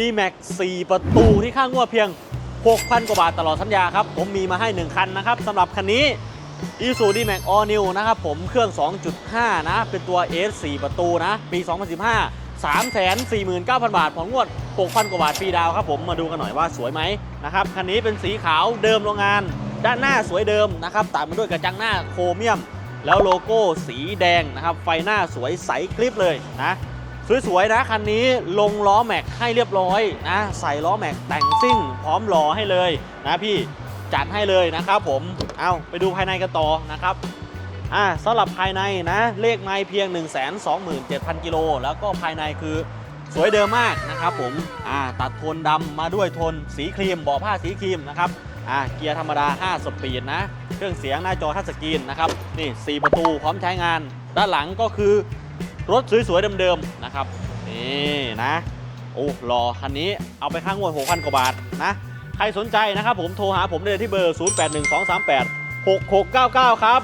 D-Max 4 ประตูที่ค่างวดเพียง 6,000 กว่าบาทตลอดสัญญาครับ ผมมีมาให้ 1 คันนะครับสำหรับคันนี้ i s u D-Max All New นะครับผมเครื่อง 2.5 นะ เป็นตัว S 4 ประตูนะ ปี 2015 349,000 บาทผ่อนงวด 6,000 กว่าบาทฟรีดาวครับผมมาดูกันหน่อยว่าสวยไหมนะครับคันนี้เป็นสีขาวเดิมโรงงาน ด้านหน้าสวยเดิมนะครับตามมาด้วยกระจังหน้าโครเมียม แล้วโลโก้สีแดงนะครับ ไฟหน้าสวยใสคลิปเลยนะ สวยๆนะคันนี้ลงล้อแม็กให้เรียบร้อยนะใส่ล้อแม็กแต่งซิ่ง พร้อมล้อให้เลยนะพี่จัดให้เลยนะครับผมเอาไปดูภายในกันต่อนะครับอ่าสำหรับภายในนะ เลขไม้เพียง 1 2 7 0 0 0กิโลแล้วก็ภายในคือสวยเดิมมากนะครับผมอ่าตัดโทนดำมาด้วยโทนสีครีมเบาะผ้าสีครีมนะครับอ่าเกียร์ธรรมดา 5 สปีดนะ เครื่องเสียงหน้าจอทัชสกรีนนะครับนี่ 4 ประตูพร้อมใช้งาน ด้านหลังก็คือรถสวยๆเดิมๆ นะครับ นี่นะ โอ้รอคันนี้เอาไปค้างงวด6,000กว่าบาทนะ ใครสนใจนะครับผมโทรหาผมได้เลยที่เบอร์ 0812386699 ครับ